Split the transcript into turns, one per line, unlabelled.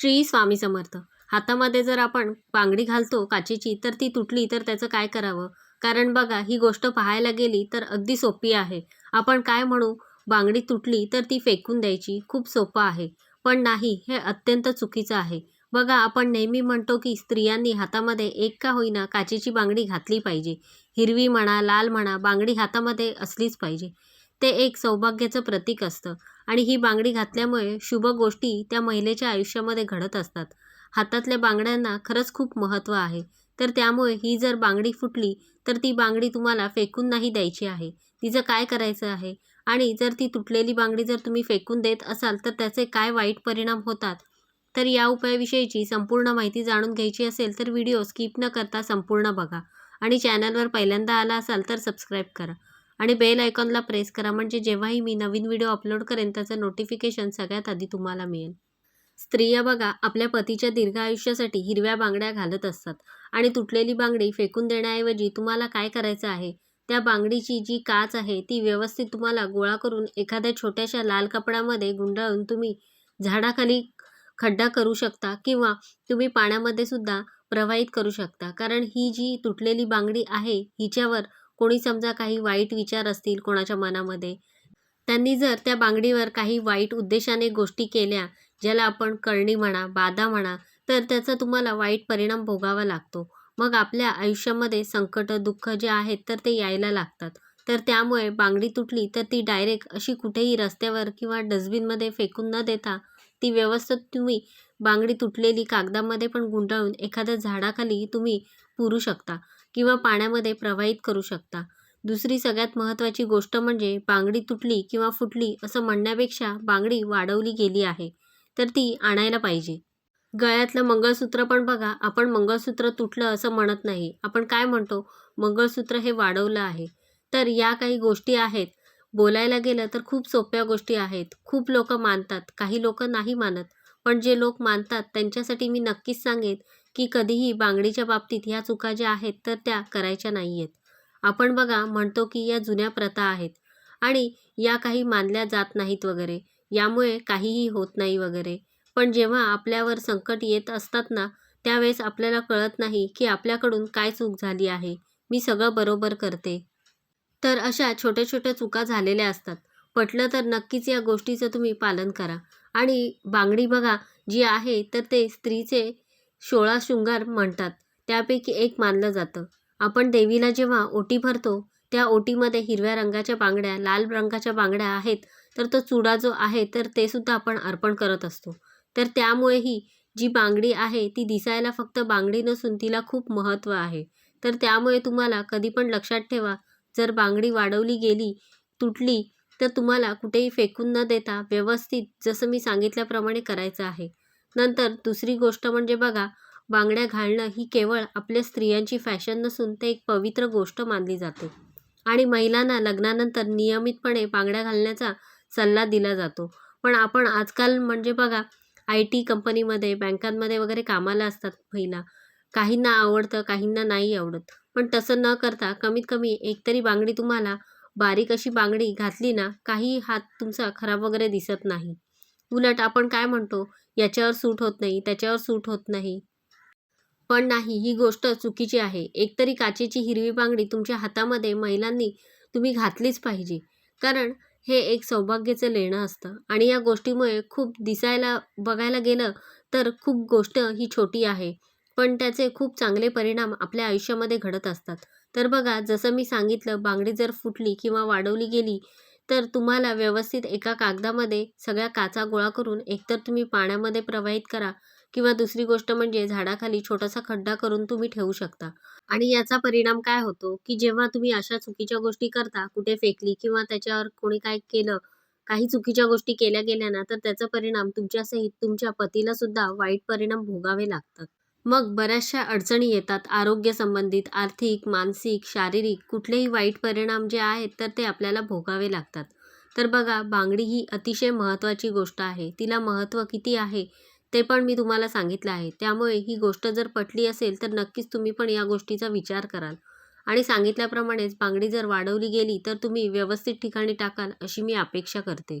श्री स्वामी समर्थ. हातामध्ये जर आपण बांगडी घालतो काचेची तर ती तुटली तर त्याचं काय करावं? कारण बघा ही गोष्ट पाहायला गेली तर अगदी सोपी आहे. आपण काय म्हणू? बांगडी तुटली तर ती फेकून द्यायची खूप सोपं आहे. पण नाही हे अत्यंत चुकीचं आहे. बघा आपण नेहमी म्हणतो की स्त्रियांनी हातामध्ये एक का होईना काचेची बांगडी घातली पाहिजे. हिरवी म्हणा लाल म्हणा बांगडी हातामध्ये असलीच पाहिजे. ते एक सौभाग्याचं प्रतीक असतं. आणि ही बांगडी घातल्यामुळे शुभ गोष्टी त्या महिलेच्या आयुष्यामध्ये घडत असतात. हातातल्या बांगड्यांना खरंच खूप महत्त्व आहे. तर त्यामुळे ही जर बांगडी फुटली तर ती बांगडी तुम्हाला फेकून नाही द्यायची आहे. तिचं काय करायचं आहे? आणि जर ती तुटलेली बांगडी जर तुम्ही फेकून देत असाल तर त्याचे काय वाईट परिणाम होतात? तर या उपायाविषयीची संपूर्ण माहिती जाणून घ्यायची असेल तर व्हिडिओ स्किप न करता संपूर्ण बघा. आणि चॅनलवर पहिल्यांदा आला असाल तर सबस्क्राईब करा. आणि बेल आयकॉनला प्रेस करा. म्हणजे जेव्हाही मी नवीन व्हिडिओ अपलोड करेन त्याचं नोटिफिकेशन सगळ्यात आधी तुम्हाला मिळेल. स्त्रिया बघा आपल्या पतीच्या दीर्घ आयुष्यासाठी हिरव्या बांगड्या घालत असतात. आणि तुटलेली बांगडी फेकून देण्याऐवजी तुम्हाला काय करायचं आहे? त्या बांगडीची जी काच आहे ती व्यवस्थित तुम्हाला गोळा करून एखाद्या छोट्याशा लाल कपड्यामध्ये गुंडाळून तुम्ही झाडाखाली खड्डा करू शकता किंवा तुम्ही पाण्यामध्ये सुद्धा प्रवाहित करू शकता. कारण ही जी तुटलेली बांगडी आहे हिच्यावर कोणी समजा काही वाईट विचार असतील कोणाच्या मनामध्ये त्यांनी जर त्या बांगडीवर काही वाईट उद्देशाने गोष्टी केल्या ज्याला आपण करणी म्हणा बाधा म्हणा तर त्याचा तुम्हाला वाईट परिणाम भोगावा लागतो. मग आपल्या आयुष्यामध्ये संकट दुःख जे आहेत तर ते यायला लागतात. तर त्यामुळे बांगडी तुटली तर ती डायरेक्ट अशी कुठेही रस्त्यावर किंवा डस्टबिनमध्ये फेकून न देता ती व्यवस्थित तुम्ही बांगडी तुटलेली कागदामध्ये पण गुंडाळून एखाद्या झाडाखाली तुम्ही पुरू शकता किंवा पाण्यामध्ये प्रवाहित करू शकता. दुसरी सगळ्यात महत्त्वाची गोष्ट म्हणजे बांगडी तुटली किंवा फुटली असं म्हणण्यापेक्षा बांगडी वाढवली गेली आहे तर ती आणायला पाहिजे. गळ्यातलं मंगळसूत्र पण बघा आपण मंगळसूत्र तुटलं असं म्हणत नाही. आपण काय म्हणतो? मंगळसूत्र हे वाढवलं आहे. तर या काही गोष्टी आहेत. बोलायला गेलं तर खूप सोप्या गोष्टी आहेत. खूप लोक मानतात काही लोक नाही मानत. पण जे लोक मानतात त्यांच्यासाठी मी नक्कीच सांगेन की कधीही बांगडीच्या बाबतीत ह्या चुका ज्या आहेत तर त्या करायच्या नाही आहेत आपण बघा म्हणतो की या जुन्या प्रथा आहेत आणि या काही मानल्या जात नाहीत वगैरे. यामुळे काहीही होत नाही वगैरे. पण जेव्हा आपल्यावर संकट येत असतात ना त्यावेळेस आपल्याला कळत नाही की आपल्याकडून काय चूक झाली आहे. मी सगळं बरोबर करते. तर अशा छोट्या छोट्या चुका झालेल्या असतात. पटलं तर नक्कीच या गोष्टीचं तुम्ही पालन करा. आणि बांगडी बघा जी आहे तर ते स्त्रीचे सोळा शृंगार म्हणतात. त्यापैकी एक मानलं जातं. आपण देवीला जेव्हा ओटी भरतो त्या ओटीमध्ये हिरव्या रंगाच्या बांगड्या लाल रंगाच्या बांगड्या आहेत तर तो चुडा जो आहे तर ते सुद्धा आपण अर्पण करत असतो. तर त्यामुळेही जी बांगडी आहे ती दिसायला फक्त बांगडी नसून तिला खूप महत्त्व आहे. तर त्यामुळे तुम्हाला कधी पण लक्षात ठेवा जर बांगडी वाढवली गेली तुटली तर तुम्हाला कुठेही फेकून न देता व्यवस्थित जसं मी सांगितल्याप्रमाणे करायचं आहे. नंतर दुसरी गोष्ट म्हणजे बघा बांगड्या घालणं ही केवळ आपल्या स्त्रियांची फॅशन नसून ते एक पवित्र गोष्ट मानली जाते. आणि महिलांना लग्नानंतर नियमितपणे बांगड्या घालण्याचा सल्ला दिला जातो. पण आपण आजकाल म्हणजे बघा आय टी कंपनीमध्ये बँकांमध्ये वगैरे कामाला असतात महिला. काहींना आवडतं काहींना नाही आवडत. पण तसं न करता कमीत कमी एकतरी बांगडी तुम्हाला बारीक अशी बांगडी घातली ना काही हात तुमचा खराब वगैरे दिसत नाही. उलट आपण काय म्हणतो? याच्यावर सूट होत नाही त्याच्यावर सूट होत नाही. पण नाही ही गोष्ट चुकीची आहे. एकतरी काचेची हिरवी बांगडी तुमच्या हातामध्ये महिलांनी तुम्ही घातलीच पाहिजे. कारण हे एक सौभाग्याचं लेणं असतं. आणि या गोष्टीमुळे खूप दिसायला बघायला गेलं तर खूप गोष्ट ही छोटी आहे. पण त्याचे खूप चांगले परिणाम आपल्या आयुष्यामध्ये घडत असतात. तर बघा जसं मी सांगितलं बांगडी जर फुटली किंवा वाढवली गेली तर तुम्हाला व्यवस्थित एका कागदामध्ये सगळ्या काचा गोळा करून एकतर तुम्ही पाण्यामध्ये प्रवाहित करा किंवा दुसरी गोष्ट म्हणजे झाडाखाली छोटासा खड्डा करून तुम्ही ठेवू शकता. आणि याचा परिणाम काय होतो की जेव्हा तुम्ही अशा चुकीच्या गोष्टी करता कुठे फेकली किंवा त्याच्यावर कोणी काय केलं काही चुकीच्या गोष्टी केल्या गेल्या ना तर त्याचा परिणाम तुमच्यासहित तुमच्या पतीला सुद्धा वाईट परिणाम भोगावे लागतात. मग बऱ्याचशा अडचणी येतात. आरोग्य संबंधित आर्थिक मानसिक शारीरिक कुठलेही वाईट परिणाम जे आहेत तर ते आपल्याला भोगावे लागतात. तर बघा बांगडी ही अतिशय महत्त्वाची गोष्ट आहे. तिला महत्त्व किती आहे ते पण मी तुम्हाला सांगितलं आहे. त्यामुळे ही गोष्ट जर पटली असेल तर नक्कीच तुम्ही पण या गोष्टीचा विचार कराल. आणि सांगितल्याप्रमाणेच बांगडी जर वाढवली गेली तर तुम्ही व्यवस्थित ठिकाणी टाकाल अशी मी अपेक्षा करते.